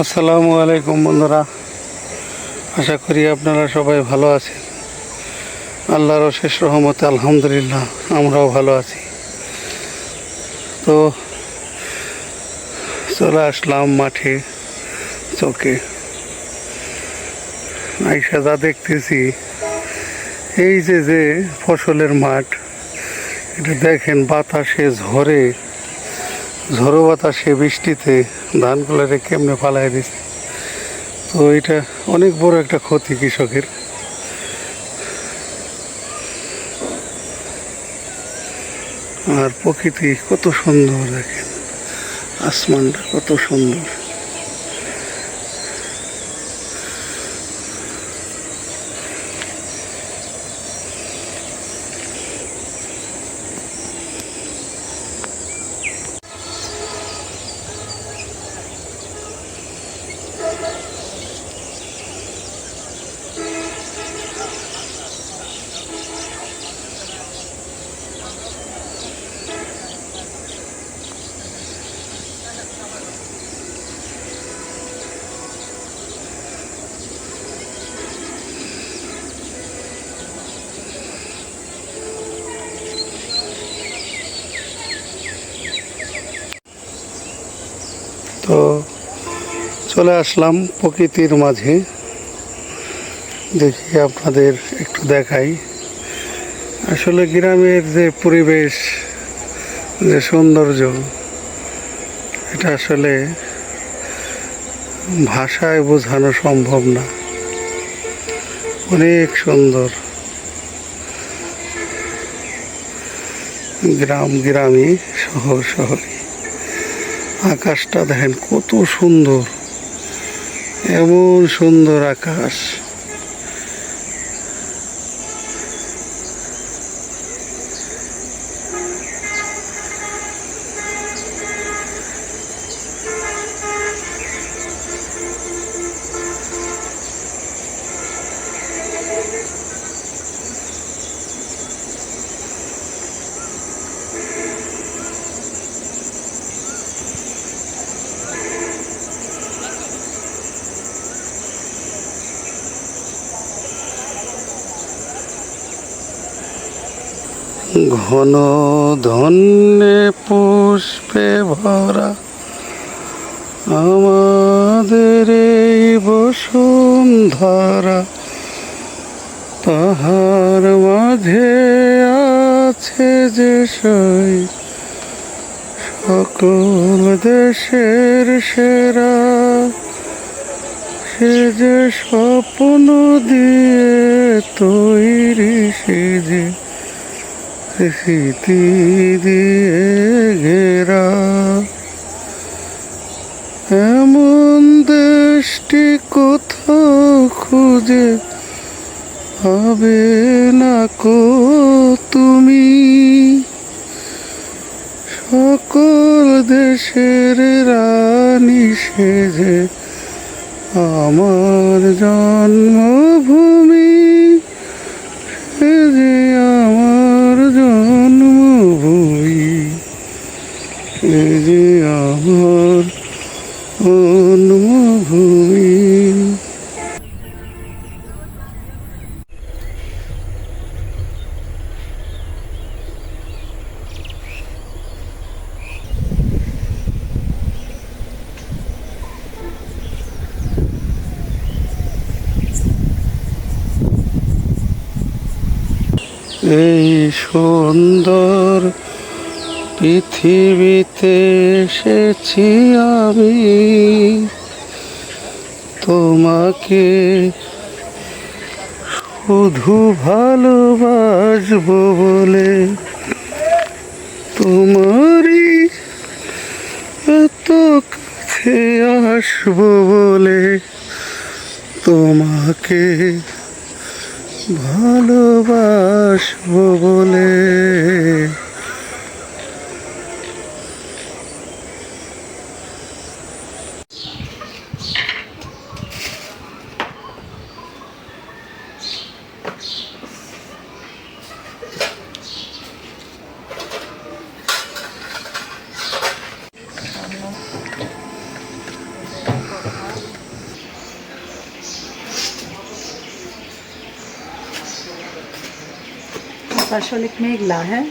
আসসালামু আলাইকুম বন্ধুরা। আশা করি আপনারা সবাই ভালো আছেন। আল্লাহর অশেষ রহমতে আলহামদুলিল্লাহ আমরাও ভালো আছি। তো চলে আসলাম মাঠে চকে। আইসা যা দেখতেছি, এই যে যে ফসলের মাঠ, এটা দেখেন বাতাসে ঝড়ে ঝড়ো বাতাসে বৃষ্টিতে ধানগুলোরে কেমনে ফালাই দিচ্ছে তো এটা অনেক বড় একটা ক্ষতি কৃষকের। আর প্রকৃতি কত সুন্দর দেখেন। আসমানটা কত সুন্দর। তো চলে আসলাম প্রকৃতির মাঝে। দেখি আপনাদের একটু দেখাই। আসলে গ্রামের যে পরিবেশ, যে সৌন্দর্য, এটা আসলে ভাষায় বোঝানো সম্ভব না। অনেক সুন্দর। গ্রাম গ্রামই শহর শহরই আকাশটা দেখেন কত সুন্দর এমন সুন্দর আকাশ। ঘন ধন্যে পুষ্পে ভরা আমাদের এই বসুন্ধরা। তাহার মাঝে আছে যে সই সকল দেশের সেরা। সে যে স্বপ্ন দিয়ে তৈরি, সে যে স্মৃতি দিয়ে ঘেরা। এমন দেশটি কোথাও খুঁজে হবে না কো তুমি। সকল দেশের রানী সেজে আমার জন্মভূমি সে যে আমার জন্মভূমি। যে আমার জন্মভূমি। এই সুন্দর পৃথিবীতে এসেছি আমি। তোমাকে শুধু ভালোবাসব বলে তোমারই এত কাছে আসব বলে তোমাকে ভালোবাসবো বলে। আকাশ অনেক মেঘলা হ্যাঁ?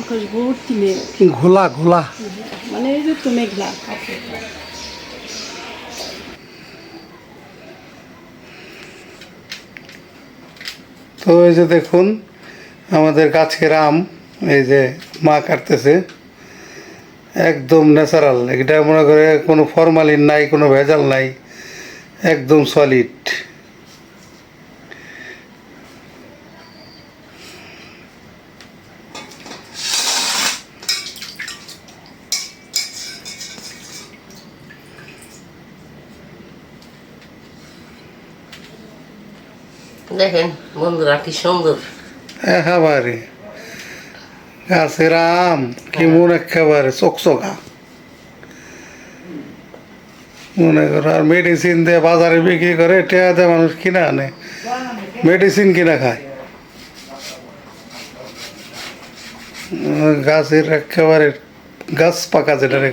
আকাশ ভর্তি মেঘ। ঘোলা ঘোলা। মানে এই যে তো মেঘলা তো এই যে দেখুন আমাদের গাছের আম এই যে মা কাটতেছে একদম ন্যাচারাল। এটা মনে করে কোনো ফরমালিন নাই কোনো ভেজাল নাই একদম সলিড দেখেন বন্ধুরা কি সুন্দর। একেবারে। গাছের আম কেমন একেবারে চকচকা। মনে করো আর মেডিসিন দিয়ে বাজারে বিক্রি করে টেয়া দেয় মানুষ কিনা আনে। মেডিসিন কিনা খায়। গাছের একেবারে গাছ পাকা যেটা রে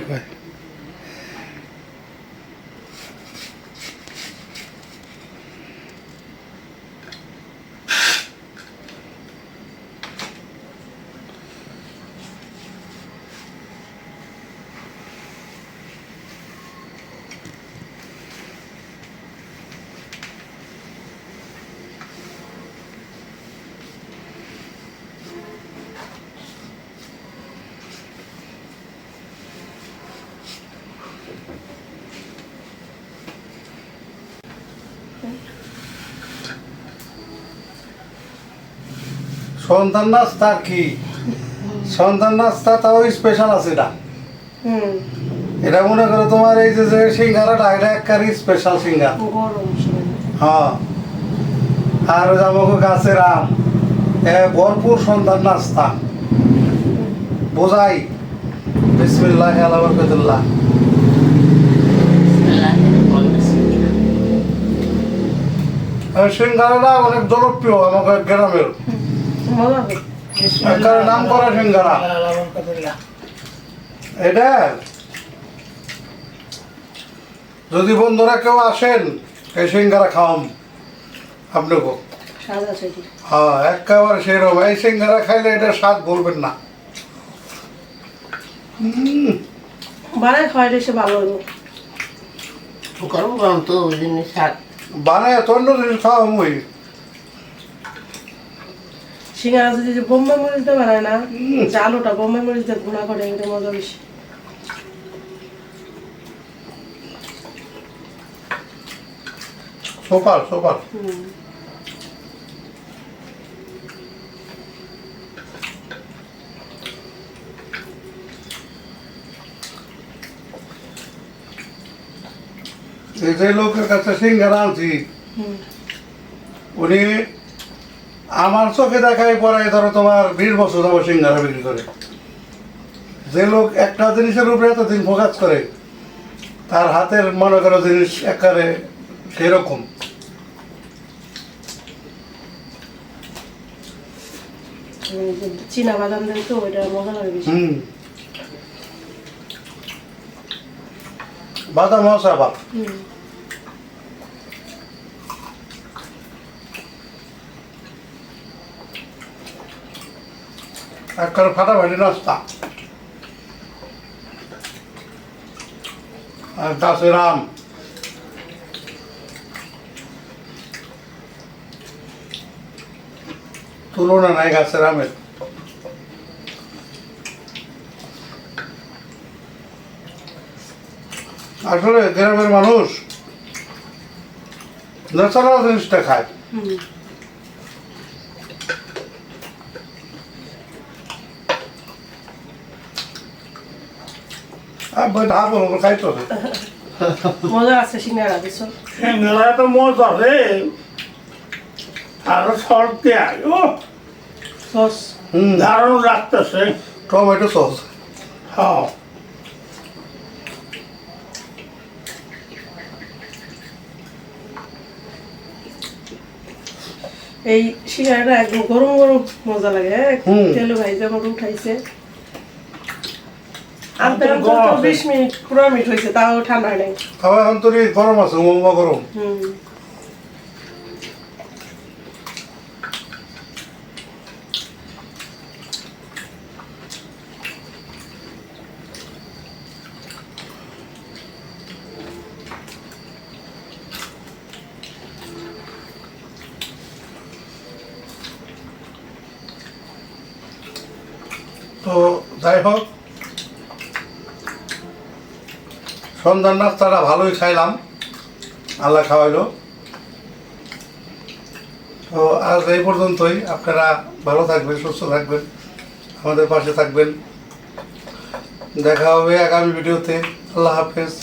সন্তান নাস্তা কি? সন্তান নাস্তা তাও স্পেশাল আছে না। এটা মনে করো তোমার এই যে যে সিঙ্গারাটা এটা একবারে স্পেশাল সিঙ্গার। হ্যাঁ। আর আমাকে গাছের আম এ ভরপুর সন্তান নাস্তা। বোঝাই। বিসমিল্লাহ আল্লাহ বরকতুল্লাহ সিঙ্গারাটা অনেক জনপ্রিয় আমাকে গ্রামের। মজা নাম করা সিঙ্গারা। এটা? যদি বন্ধুরা কেউ আসেন এই সিঙ্গারা খাওয়াম। আপনাকে হ্যাঁ একেবারে সেরকম এই সিঙ্গারা খাইলে এটা স্বাদ বলবেন না। বানায় খাওয়াইলে সে ভালো তো বানায় অন্য জিনিস খাওয়াম ওই সিঙ্গারা যদি যে বোম্বাই মরিচ দিয়ে বানায় না? যে আলুটা বোম্বাই মরিচ দিয়ে করে এটা মজা বেশি। এই যে লোকের কাছে সিঙ্গারা আনছি উনি আমার চোখে দেখাই পরে ধরো তোমার বিশ বছর যাব সিঙ্গারা বিক্রি করে যে লোক একটা জিনিসের উপরে এতদিন ফোকাস করে তার হাতের মনে করো জিনিস একারে সেরকম। চীনা বাদাম দেন তো ওইটা মজা লাগে বেশি। হুম। বাদাম মশা বাপ হুম। একবারে ফাটাফাটি নাস্তা। আর গাছের আম তুলনা নাই গাছের আমের আসলে গ্রামের মানুষ ন্যাচারাল জিনিসটা খায় হুম আর বই ধাপ খাইতো মজা আছে সিঙ্গারা দিছো সিঙ্গলা তো মজা রে। আরও সর দেয় ও। সস। দারুণ লাগতেছে। Tomato sauce. হ্যাঁ। এই সিঙ্গারাটা একদম গরম গরম মজা লাগে হ্যাঁ। তেল ভাই যেমন উঠাইছে বিশ মিনিট পনেরো মিনিট হয়েছে তাও ঠান্ডা নাই। তাও এখন তো গরম আছে মোমা গরম। হুম। তো যাই হোক সন্ধ্যার নাস্তাটা ভালোই খাইলাম। আল্লাহ খাওয়াইলো। তো আজ এই পর্যন্তই। আপনারা ভালো থাকবেন সুস্থ থাকবেন আমাদের পাশে থাকবেন। দেখা হবে আগামী ভিডিওতে। আল্লাহ হাফেজ।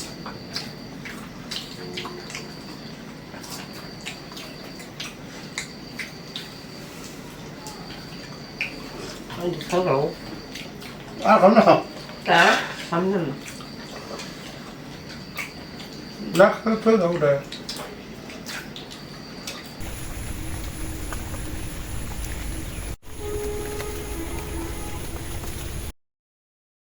আর না খাও তা সামনে না না খাও তো দাও ওটা